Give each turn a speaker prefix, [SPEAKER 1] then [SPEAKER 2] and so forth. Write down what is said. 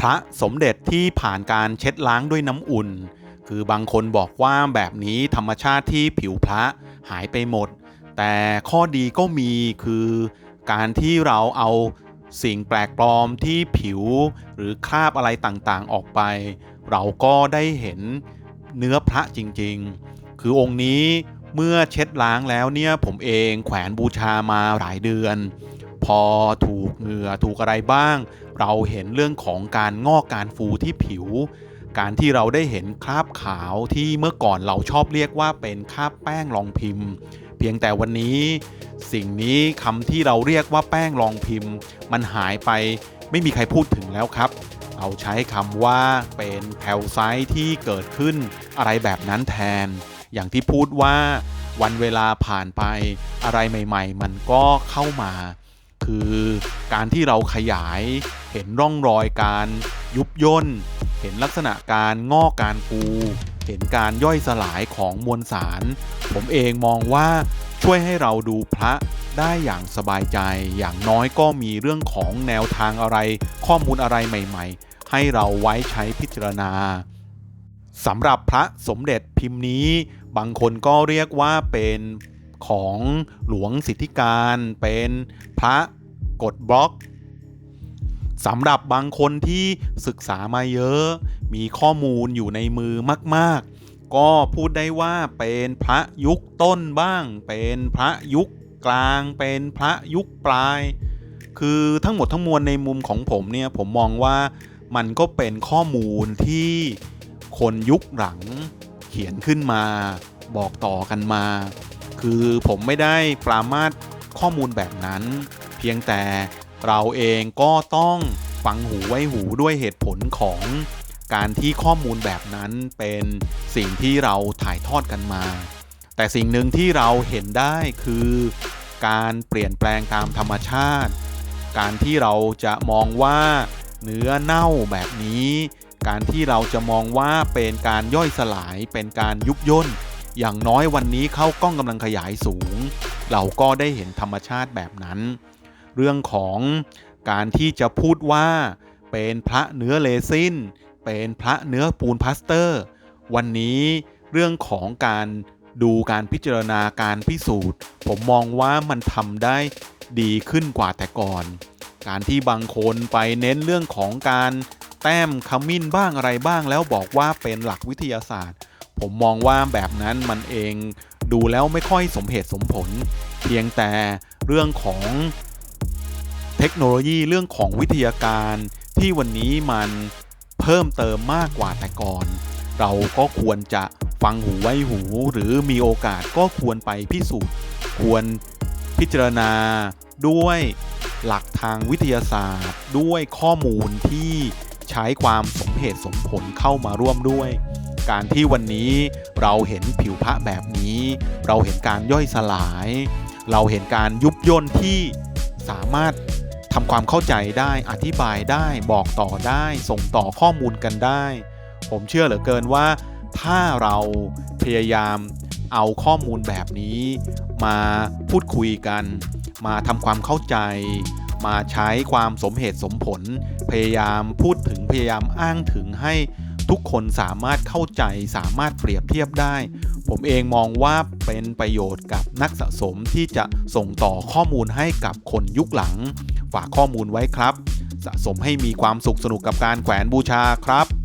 [SPEAKER 1] พระสมเด็จที่ผ่านการเช็ดล้างด้วยน้ำอุ่น คือบางคนบอกว่าแบบนี้ธรรมชาติที่ผิวพระหายไปหมด แต่ข้อดีก็มีคือการที่เราเอาสิ่งแปลกปลอมที่ผิวหรือคราบอะไรต่างๆออกไป เราก็ได้เห็นเนื้อพระจริงๆ คือองค์นี้เมื่อเช็ดล้างแล้วเนี่ยผมเองแขวนบูชามาหลายเดือน พอถูกเหงื่อถูกอะไรบ้าง เราเห็นเรื่องของการงอกการฟูที่ผิว การที่เราได้เห็นคราบขาวที่เมื่อก่อนเราชอบเรียกว่าเป็นคราบแป้งรองพิมพ์ เพียงแต่วันนี้ สิ่งนี้คำที่เราเรียกว่าแป้งรองพิมพ์ มันหายไปไม่มีใครพูดถึงแล้วครับเอาใช้คำว่าเป็นแคลไซต์ที่เกิดขึ้นอะไรแบบนั้นแทน อย่างที่พูดว่าวันเวลาผ่านไปอะไรใหม่ ๆ มันก็เข้ามา คือการที่เราขยายเห็นร่องรอยการยุบย่น เห็นลักษณะการงอกการฟูเห็นการย่อยสลายของมวลสาร ผมเองมองว่าช่วยให้เราดูพระได้อย่างสบายใจ อย่างน้อยก็มีเรื่องของแนวทางอะไร ข้อมูลอะไรใหม่ๆ ให้เราไว้ใช้พิจารณาสำหรับพระสมเด็จพิมพ์นี้ บางคนก็เรียกว่าเป็น ของหลวงสิทธิการเป็นพระกดบล็อกสำหรับบางคนที่ศึกษามาเยอะ มีข้อมูลอยู่ในมือมาก ๆ ก็พูดได้ว่าเป็นพระยุคต้นบ้าง เป็นพระยุคกลาง เป็นพระยุคปลาย คือทั้งหมดทั้งมวลในมุมของผมเนี่ยผมมองว่ามันก็เป็นข้อมูลที่คนยุคหลังเขียนขึ้นมา บอกต่อกันมา คือผมไม่ได้ปรามาสข้อมูลแบบนั้น เพียงแต่เราเองก็ต้องฟังหูไว้หูด้วยเหตุผลของการที่ข้อมูลแบบนั้นเป็นสิ่งที่เราถ่ายทอดกันมา แต่สิ่งหนึ่งที่เราเห็นได้คือการเปลี่ยนแปลงตามธรรมชาติ การที่เราจะมองว่าเนื้อเน่าแบบนี้ การที่เราจะมองว่าเป็นการย่อยสลายเป็นการยุบย่น อย่างน้อยวันนี้เข้ากล้องกำลังขยายสูง เราก็ได้เห็นธรรมชาติแบบนั้น เรื่องของการที่จะพูดว่า เป็นพระเนื้อเลซินเป็นพระเนื้อปูนพลาสเตอร์ วันนี้เรื่องของการดูการพิจารณาการพิสูจน์ ผมมองว่ามันทำได้ดีขึ้นกว่าแต่ก่อน การที่บางคนไปเน้นเรื่องของการแต้มขมิ้นบ้างอะไรบ้างแล้วบอกว่าเป็นหลักวิทยาศาสตร์ ผมมองว่าแบบนั้นมันเองดูแล้วไม่ค่อยสมเหตุสมผล เพียงแต่เรื่องของเทคโนโลยีเรื่องของวิทยาการที่วันนี้มันเพิ่มเติมมากกว่าแต่ก่อน เราก็ควรจะฟังหูไว้หู หรือมีโอกาสก็ควรไปพิสูจน์ ควรพิจารณาด้วยหลักทางวิทยาศาสตร์ ด้วยข้อมูลที่ใช้ความสมเหตุสมผลเข้ามาร่วมด้วย การที่วันนี้เราเห็นผิวพระแบบนี้ เราเห็นการย่อยสลาย เราเห็นการยุบย่นที่สามารถทำความเข้าใจได้อธิบายได้บอกต่อได้ ส่งต่อข้อมูลกันได้ ผมเชื่อเหลือเกินว่า ถ้าเราพยายามเอาข้อมูลแบบนี้ มาพูดคุยกัน มาทำความเข้าใจ มาใช้ความสมเหตุสมผล พยายามพูดถึงพยายามอ้างถึงให้ ทุกคนสามารถเข้าใจสามารถเปรียบเทียบได้ ผมเองมองว่าเป็นประโยชน์กับนักสะสมที่จะส่งต่อข้อมูลให้กับคนยุคหลัง ฝากข้อมูลไว้ครับ สะสมให้มีความสุขสนุกกับการแขวนบูชาครับ